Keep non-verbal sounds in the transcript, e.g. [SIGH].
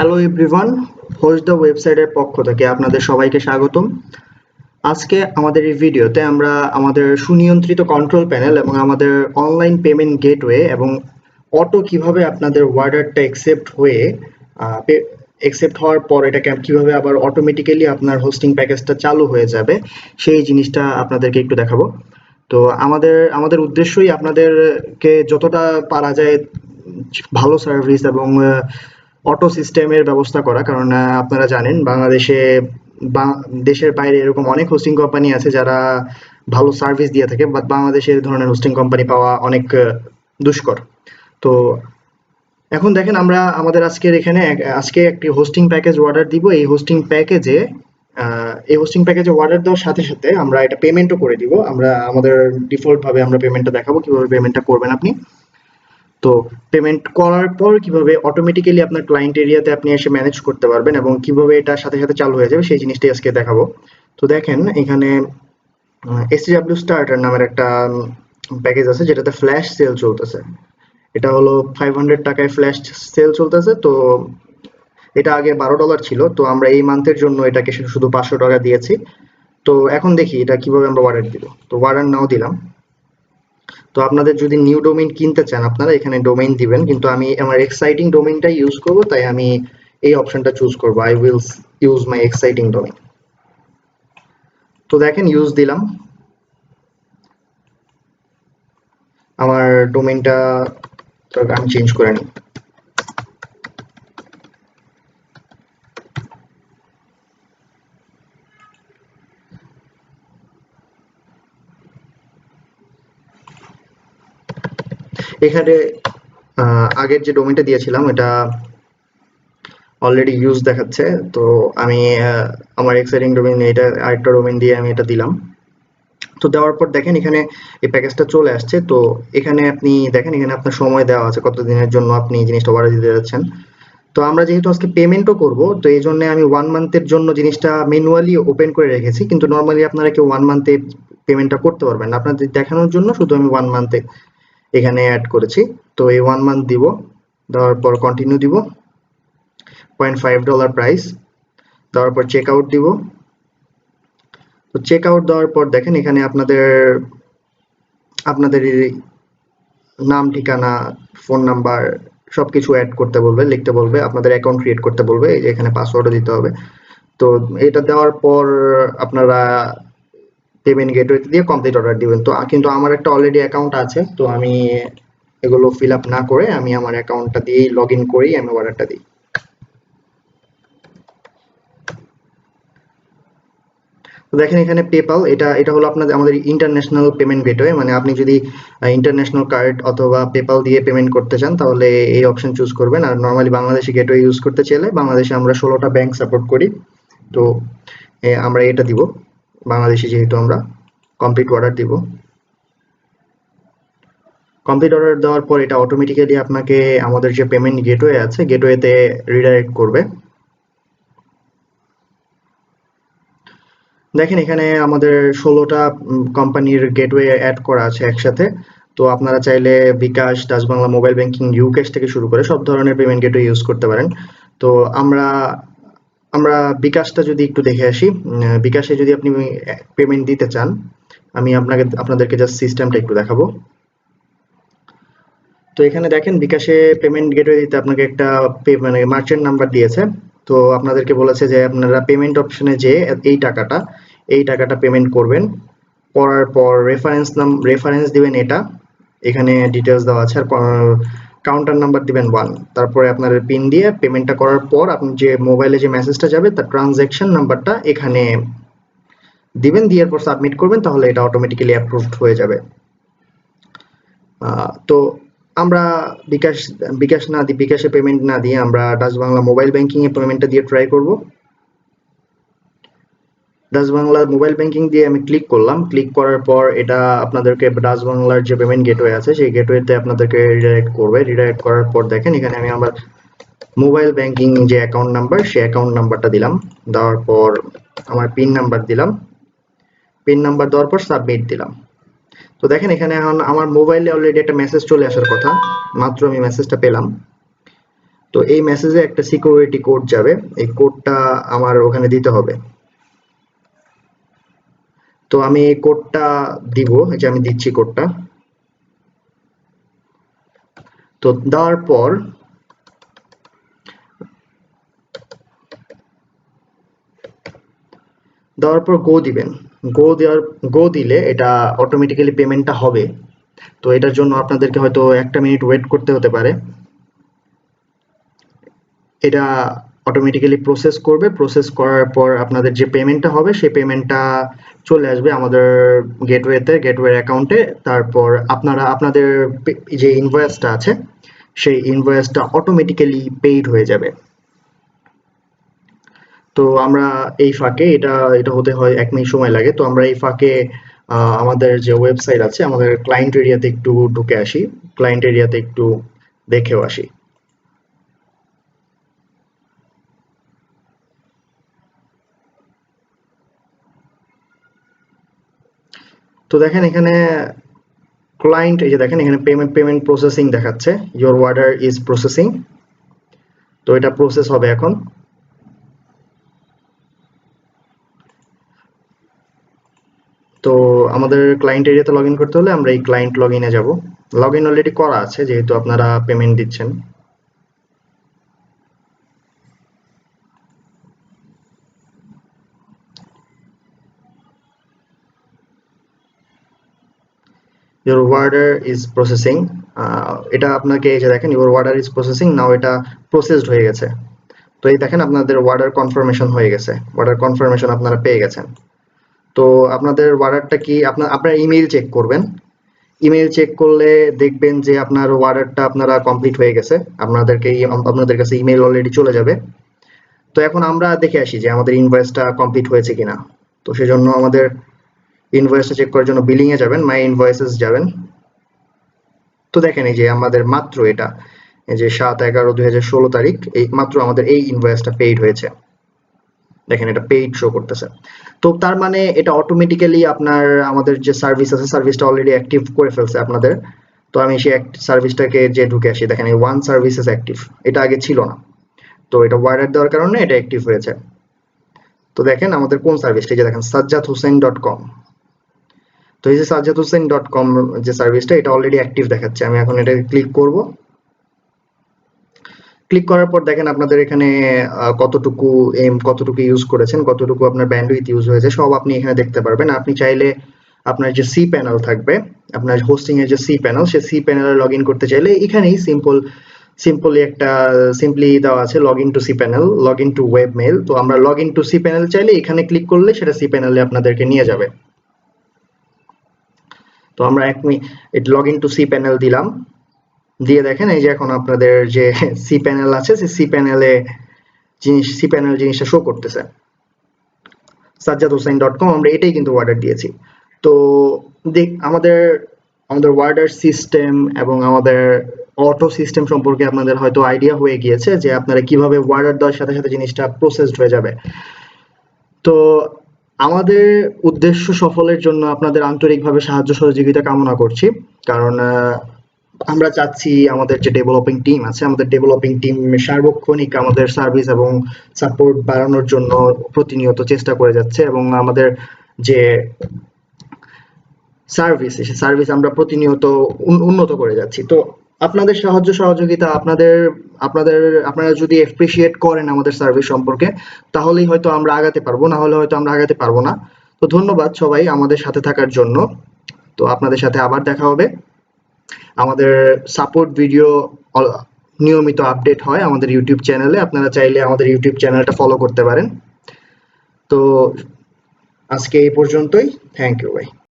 Hello everyone host the ওয়েবসাইটের পক্ষ থেকে আপনাদের সবাইকে স্বাগতম। আজকে আমাদের এই ভিডিওতে আমরা আমাদের সুনিয়ন্ত্রিত কন্ট্রোল প্যানেল এবং আমাদের অনলাইন পেমেন্ট গেটওয়ে এবং অটো কীভাবে আপনাদের ওয়ার্ডারটা অ্যাকসেপ্ট হয়ে অ্যাকসেপ্ট হওয়ার পর এটাকে কীভাবে আবার অটোমেটিক্যালি আপনার হোস্টিং প্যাকেজটা চালু হয়ে যাবে, সেই জিনিসটা আপনাদেরকে একটু দেখাবো। তো আমাদের আমাদের উদ্দেশ্যই আপনাদেরকে যতটা পারা যায় ভালো সার্ভিস এবং অটো সিস্টেমের ব্যবস্থা করা, কারণ আপনারা জানেন বাংলাদেশে দেশের বাইরে এরকম অনেক হোস্টিং কোম্পানি আছে যারা ভালো সার্ভিস দিয়ে থাকে বাট বাংলাদেশে এই ধরনের হোস্টিং কোম্পানি পাওয়া অনেক দুষ্কর। তো এখন দেখেন আমরা, আমাদের আজকের এখানে আজকে একটি হোস্টিং প্যাকেজ অর্ডার দিব। এই হোস্টিং প্যাকেজে এই হোস্টিং প্যাকেজে অর্ডার দেওয়ার সাথে সাথে আমরা এটা পেমেন্টও করে দিব। আমরা, আমাদের ডিফল্ট ভাবে আমরা পেমেন্টটা দেখাবো, কীভাবে পেমেন্টটা করবেন আপনি। তো পেমেন্ট করার পর কীভাবে অটোমেটিক্যালি আপনার ক্লায়েন্ট এরিয়াতে আপনি এসে ম্যানেজ করতে পারবেন এবং কীভাবে এটা সাথে সাথে চালু হয়ে যাবে সেই জিনিসটাই আজকে দেখাবো। তো দেখেন, এখানে এসিডাব্লিউ স্টার্টার নামের একটা প্যাকেজ আছে যেটাতে ফ্ল্যাশ সেল চলতেছে। এটা হলো ফাইভ হান্ড্রেড টাকায় ফ্ল্যাশ সেল চলতেছে। তো এটা আগে বারো ডলার ছিল। তো আমরা এই মান্থের জন্য এটাকে শুধু পাঁচশো টাকা দিয়েছি। তো এখন দেখি এটা কীভাবে আমরা অর্ডার দিব। তো অর্ডার নাও দিলাম। তো আপনাদের যদি নিউ ডোমেইন কিনতে চান, আপনারা এখানে ডোমেইন দিবেন। কিন্তু আমি আমার এক্সাইটিং ডোমেইনটাই ইউজ করব, তাই আমি এই অপশনটা চুজ করব। I will use my exciting domain তো দেখেন ইউজ দিলাম। আমার ডোমেইনটা আমি চেঞ্জ করে নিই। এখানে আগের যে ডোমেইনটা দিয়েছিলাম, এটা অলরেডি ইউজ দেখাচ্ছে। তো আমি আমার এক্সাইটিং ডোমেইন এটা আরেকটা ডোমেইন দিয়ে আমি এটা দিলাম। তো দেওয়ার পর দেখেন, এখানে এই প্যাকেজটা চলে আসছে। তো এখানে আপনি দেখেন, এখানে আপনার সময় দেওয়া আছে কত দিনের জন্য আপনি এই জিনিসটা অর্ডার দিতে যাচ্ছেন। তো আমরা যেহেতু আজকে পেমেন্টও করব, তো এই জন্য আমি ওয়ান মান্থের জন্য জিনিসটা ম্যানুয়ালি ওপেন করে রেখেছি। কিন্তু নর্মালি আপনারা কেউ ওয়ান মান্থে পেমেন্টটা করতে পারবেন আপনাদের দেখানোর জন্য শুধু আমি ওয়ান মান্থে এখানে অ্যাড করেছি। তো এই ওয়ান মান্থ দিব, দেওয়ার পর কন্টিনিউ দিব পয়েন্ট ফাইভ ডলার প্রাইস দেওয়ার পর চেক আউট দিব। তো চেক আউট দেওয়ার পর দেখেন এখানে আপনাদের আপনাদের নাম, ঠিকানা ফোন নাম্বার সব কিছু অ্যাড করতে বলবে, লিখতে বলবে, আপনাদের অ্যাকাউন্ট ক্রিয়েট করতে বলবে এখানে পাসওয়ার্ডও দিতে হবে। তো এটা দেওয়ার পর আপনারা পেমেন্ট গেটওয়ে দিয়ে কমপ্লিট অর্ডার দিবেন তো কিন্তু আমার একটা অলরেডি অ্যাকাউন্ট আছে, তো আমি এগুলো ফিল আপ না করে আমি আমার অ্যাকাউন্টটা দিয়েই লগ ইন করেই আমি অর্ডারটা দিই। দেখেন এখানে পেপাল এটা এটা হলো আপনাদের, আমাদের ইন্টারন্যাশনাল পেমেন্ট গেটওয়ে মানে আপনি যদি ইন্টারন্যাশনাল কার্ড অথবা পেপাল দিয়ে পেমেন্ট করতে চান, তাহলে এই অপশন চুজ করবেন। আর নর্মালি বাংলাদেশি গেটওয়ে ইউজ করতে চাইলে বাংলাদেশে আমরা ষোলোটা ব্যাংক সাপোর্ট করি। তো আমরা এটা দিব। বাংলাদেশি যেহেতু আমরা কমপ্লিট অর্ডার দিব। কমপ্লিট অর্ডার দেওয়ার পর এটা অটোমেটিক্যালি আপনাকে আমাদের যে পেমেন্ট গেটওয়ে আছে গেটওয়েতে রিডাইরেক্ট করবে। দেখেন এখানে আমাদের ষোলোটা কোম্পানির গেটওয়ে অ্যাড করা আছে একসাথে। তো আপনারা চাইলে bKash Dutch Bangla mobile banking UCash থেকে শুরু করে সব ধরনের পেমেন্ট গেটওয়ে ইউজ করতে পারেন। তো আমরা আমরা বিকাশটা যদি একটু দেখে আসি বিকাশে যদি আপনি পেমেন্ট দিতে চান, আমি আপনাকে, আপনাদেরকে জাস্ট সিস্টেমটা একটু দেখাবো। তো এখানে দেখেন, বিকাশে পেমেন্ট গেটওয়ে দিতে আপনাকে একটা মানে মার্চেন্ট নাম্বার দিয়েছে। তো আপনাদেরকে বলেছে যে আপনারা পেমেন্ট অপশনে যে এই টাকাটা এই টাকাটা পেমেন্ট করবেন। করার পর রেফারেন্স নাম রেফারেন্স দিবেন এটা। এখানে ডিটেলস দেওয়া আছে। আর কাউন্টার নাম্বার দিবেন ওয়ান তারপরে আপনার পিন দিয়ে পেমেন্টটা করার পর আপনি যে মোবাইলে যে মেসেজটা যাবে, তার ট্রানজ্যাকশন নাম্বারটা এখানে দিবেন দেওয়ার পর সাবমিট করবেন, তাহলে এটা অটোমেটিক্যালি অ্যাপ্রুভড হয়ে যাবে। তো আমরা বিকাশ বিকাশ না দিই বিকাশে পেমেন্ট না দিয়ে আমরা ডাচ বাংলা মোবাইল ব্যাংকিংয়ে পেমেন্টটা দিয়ে ট্রাই করব। ডাচ বাংলা মোবাইল ব্যাংকিং দিয়ে আমি ক্লিক করলাম। ক্লিক করার পর এটা আপনাদেরকে ডাচ বাংলার যে পেমেন্ট গেটওয়ে আছে, সেই গেটওয়েতে আপনাদেরকে রিডাইরেক্ট করবে। রিডাইরেক্ট করার পর দেখেন, এখানে আমি আমার মোবাইল ব্যাংকিং যে অ্যাকাউন্ট নাম্বার সেই অ্যাকাউন্ট নাম্বারটা দিলাম। দেওয়ার পর আমার পিন নাম্বার দিলাম। পিন নাম্বার দেওয়ার পর সাবমিট দিলাম। তো দেখেন, এখানে এখন আমার মোবাইলে অলরেডি একটা মেসেজ চলে আসার কথা। মাত্র আমি মেসেজটা পেলাম। তো এই মেসেজে একটা সিকিউরিটি কোড যাবে। এই কোডটা আমার ওখানে দিতে হবে। তো আমি কোডটা দিব যে আমি দিচ্ছি কোডটা তো দেওয়ার পর দেওয়ার পর গো দিবেন। গো দেওয়ার গো দিলে এটা অটোমেটিক্যালি পেমেন্টটা হবে। তো এটার জন্য আপনাদেরকে হয়তো একটা মিনিট ওয়েট করতে হতে পারে। এটা অটোমেটিক্যালি প্রসেস করবে। প্রসেস করার পর আপনাদের যে পেমেন্টটা হবে, সেই পেমেন্টটা চলে আসবে আমাদের গেটওয়েতে গেটওয়ে অ্যাকাউন্টে তারপর আপনারা, আপনাদের যে ইনভয়েসটা আছে, সেই ইনভয়েসটা অটোমেটিক্যালি পেইড হয়ে যাবে। তো আমরা এই ফাঁকে, এটা এটা হতে হয় এক মিনিট সময় লাগে। তো আমরা এই ফাঁকে আমাদের যে ওয়েবসাইট আছে, আমাদের ক্লায়েন্ট এরিয়াতে একটু ঢুকে আসি। ক্লায়েন্ট এরিয়াতে একটু দেখেও আসি। তো দেখেন এখানে ক্লায়েন্ট এই যে দেখেন এখানে পেমেন্ট পেমেন্ট প্রসেসিং দেখাচ্ছে। ইওর অর্ডার ইজ প্রসেসিং তো এটা প্রসেস হবে এখন। তো আমাদের ক্লায়েন্ট এরিয়াতে লগ করতে হলে আমরা এই ক্লায়েন্ট লগ ইনে যাব। লগ ইন অলরেডি করা আছে, যেহেতু আপনারা পেমেন্ট দিচ্ছেন। Your order is processing এটা আপনাকে এই যে দেখেন, your order is processing নাও এটা প্রসেসড হয়ে গেছে। তো এই দেখেন আপনাদের অর্ডার কনফার্মেশন হয়ে গেছে। অর্ডার কনফার্মেশন আপনারা পেয়ে গেছেন। তো আপনাদের অর্ডারটা কি আপনার আপনার ইমেইল চেক করবেন। ইমেইল চেক করলে দেখবেন যে আপনার অর্ডারটা আপনারা কমপ্লিট হয়ে গেছে। আপনাদেরকে আপনাদের কাছে ইমেইল অলরেডি চলে যাবে। তো এখন আমরা দেখে আসি যে আমাদের ইনভয়েসটা কমপ্লিট হয়েছে কিনা। তো সেজন্য আমাদের ইনভয়েসটা চেক করার জন্য বিলিং এ যাবেন মাই ইনভয়েসেস যাবেন। তো দেখেন এই যে আমাদের মাত্র এটা, এই যে সাত এগারো দুই হাজার ষোলো তারিখ, এই মাত্র আমাদের এই ইনভয়েসটা পেইড হয়েছে। দেখেন এটা পেইড শো করতেছে। তো তার মানে এটা অটোমেটিক্যালি আপনার, আমাদের যে সার্ভিস আছে সার্ভিসটা অলরেডি অ্যাক্টিভ করে ফেলছে আপনাদের। তো আমি সেই সার্ভিসটাকে যে ঢুকে আসি, দেখেন এই ওয়ান সার্ভিসেস অ্যাক্টিভ এটা আগে ছিল না। তো এটা ওয়ার্ডার দেওয়ার কারণে এটা অ্যাক্টিভ হয়েছে। তো দেখেন আমাদের কোন সার্ভিসটা যে দেখেন সাজ্জাদ হোসেন ডট কম তো এই যে সাজ্জাদ হোসেন ডট কম যে সার্ভিসটা এটা অলরেডি অ্যাক্টিভ দেখাচ্ছে। আমি এখন এটা ক্লিক করব। ক্লিক করার পর দেখেন আপনাদের এখানে কতটুকু এম কতটুকু ইউজ করেছেন, কতটুকু আপনার ব্যান্ডউইথ ইউজ হয়েছে, সব আপনি এখানে দেখতে পারবেন। আপনি চাইলে আপনার যে সি প্যানেল থাকবে, আপনার হোস্টিং এর যে সি প্যানেল সে সি প্যানেলে লগ ইন করতে চাইলে এখানেই সিম্পল সিম্পলি একটা সিম্পলি দেওয়া আছে log in to cPanel log in to webmail তো আমরা log in to C panel চাইলে এখানে ক্লিক করলে সেটা সি প্যানেলে আপনাদেরকে নিয়ে যাবে। তো আমরা এক minute log in to cPanel দিলাম। দিয়ে দেখেন এই যে এখন আপনাদের যে [LAUGHS] সি প্যানেল আছে, সেই সি প্যানেলে জিনিস সি প্যানেল জিনিসটা শো করতেছে। সাজ্জাদ হোসেন ডট কম আমরা এটাই কিন্তু অর্ডার দিয়েছি। তো দেখ, আমাদের আমাদের ওয়ার্ডার সিস্টেম এবং আমাদের অটো সিস্টেম সম্পর্কে আপনাদের হয়তো আইডিয়া হয়ে গিয়েছে যে আপনারা কীভাবে ওয়ার্ডার দেওয়ার সাথে সাথে জিনিসটা প্রসেসড হয়ে যাবে। তো আমাদের উদ্দেশ্য সফলের জন্য আপনাদের আন্তরিকভাবে সাহায্য সহযোগিতা কামনা করছি। কারণ আমরা চাচ্ছি আমাদের যে ডেভেলপিং টিম আছে, আমাদের ডেভেলপিং টিম সার্বক্ষণিক আমাদের সার্ভিস এবং সাপোর্ট বাড়ানোর জন্য প্রতিনিয়ত চেষ্টা করে যাচ্ছে এবং আমাদের যে সার্ভিস সার্ভিস আমরা প্রতিনিয়ত উন্নত করে যাচ্ছি। তো আপনাদের সাহায্য সহযোগিতা, আপনাদের আপনাদের, আপনারা যদি এপ্রিসিয়েট করেন আমাদের সার্ভিস সম্পর্কে, তাহলেই হয়তো আমরা আগাতে পারব, না হলে হয়তো আমরা আগাতে পারব না। তো ধন্যবাদ সবাই আমাদের সাথে থাকার জন্য। তো আপনাদের সাথে আবার দেখা হবে। আমাদের সাপোর্ট ভিডিও নিয়মিত আপডেট হয় আমাদের ইউটিউব চ্যানেলে আপনারা চাইলে আমাদের ইউটিউব চ্যানেলটা ফলো করতে পারেন। তো আজকে এই পর্যন্তই। থ্যাংক ইউ ভাই